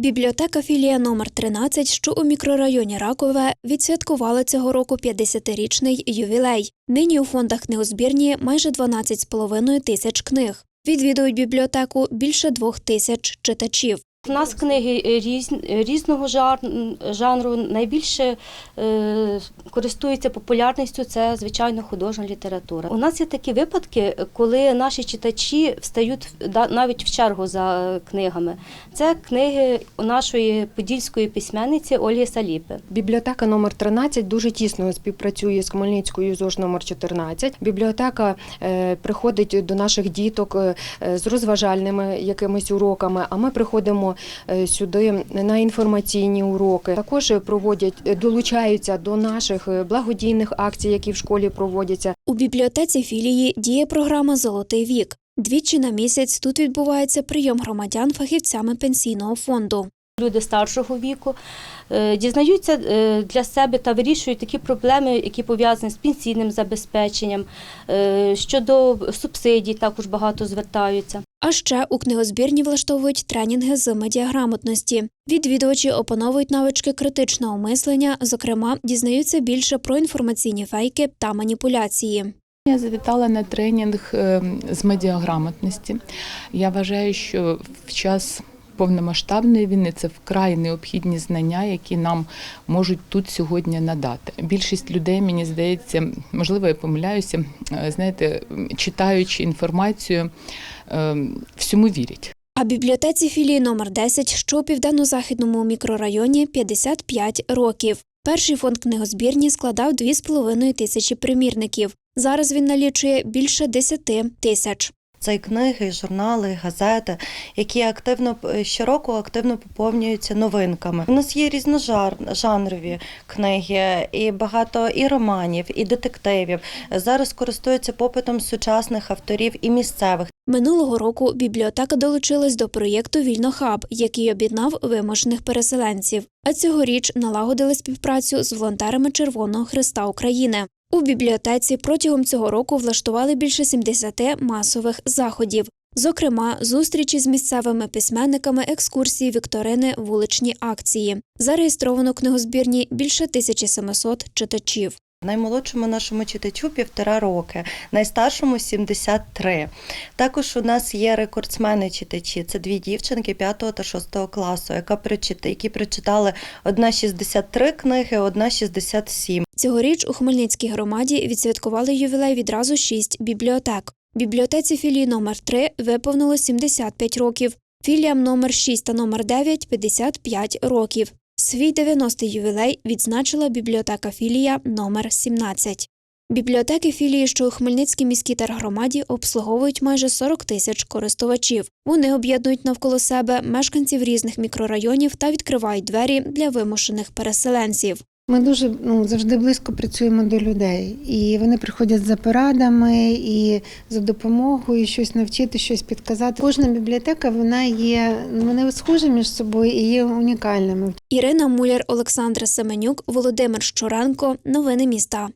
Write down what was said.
Бібліотека філія номер 13, що у мікрорайоні Ракове, відсвяткувала цього року 50-річний ювілей. Нині у фондах книгозбірні майже 12,5 тисяч книг. Відвідують бібліотеку більше двох тисяч читачів. У нас книги е, різ, різного жар- жанру. Найбільше е, користується популярністю це, звичайно, художня література. У нас є такі випадки, коли наші читачі встають навіть в чергу за книгами. Це книги нашої подільської письменниці Ольги Саліпи. Бібліотека номер 13 дуже тісно співпрацює з Хмельницькою ЗОЖ номер 14. Бібліотека е, приходить до наших діток е, з розважальними якимись уроками, а ми приходимо е, сюди на інформаційні уроки. Також проводять, долучаються до наших е, благодійних акцій, які в школі проводяться. У бібліотеці філії діє програма Золотий вік. Двічі на місяць тут відбувається прийом громадян фахівцями пенсійного фонду. Люди старшого віку е, дізнаються е, для себе та вирішують такі проблеми, які пов'язані з пенсійним забезпеченням. Е, Щодо субсидій також багато звертаються. А ще у книгозбірні влаштовують тренінги з медіаграмотності. Відвідувачі опановують навички критичного мислення, зокрема, дізнаються більше про інформаційні фейки та маніпуляції. Я завітала на тренінг е, з медіаграмотності. Я вважаю, що в час повномасштабної війни це вкрай необхідні знання, які нам можуть тут сьогодні надати. Більшість людей, мені здається, можливо, я помиляюся, е, знаєте, читаючи інформацію, е, всьому вірять. А бібліотеці філії номер 10, що у південно-західному мікрорайоні 55 років. Перший фонд книгозбірні складав 2,5 тисячі примірників. Зараз він налічує більше 10 тисяч. Це і книги, і журнали, і газети, які активно щороку активно поповнюються новинками. У нас є різножанрові книги, і багато і романів, і детективів. Зараз користуються попитом сучасних авторів і місцевих. Минулого року бібліотека долучилась до проєкту Вільнохаб, який об'єднав вимушених переселенців. А цьогоріч налагодили співпрацю з волонтерами Червоного Христа України. У бібліотеці протягом цього року влаштували більше 70 масових заходів. Зокрема, зустрічі з місцевими письменниками, екскурсії, вікторини, вуличні акції. Зареєстровано книгозбірні більше 1700 читачів. Наймолодшому нашому читачу півтора роки, найстаршому 73. Також у нас є рекордсмени читачі. Це дві дівчинки 5 та 6 класу, яка які прочитали одна 63 книги, одна 67. Цьогоріч у Хмельницькій громаді відсвяткували ювілей відразу шість бібліотек. Бібліотеці філії номер 3 виповнило 75 років, філіям номер 6 та номер 9 – 55 років. Свій 90-й ювілей відзначила бібліотека філія номер 17. Бібліотеки філії, що у Хмельницькій міській тергромаді, обслуговують майже 40 тисяч користувачів. Вони об'єднують навколо себе мешканців різних мікрорайонів та відкривають двері для вимушених переселенців. Ми дуже ну, завжди близько працюємо до людей, і вони приходять за порадами і за допомогою щось навчити, щось підказати. Кожна бібліотека вона є вони схожі між собою і є унікальними. Ірина Муляр, Олександра Семенюк, Володимир Щуренко. Новини міста.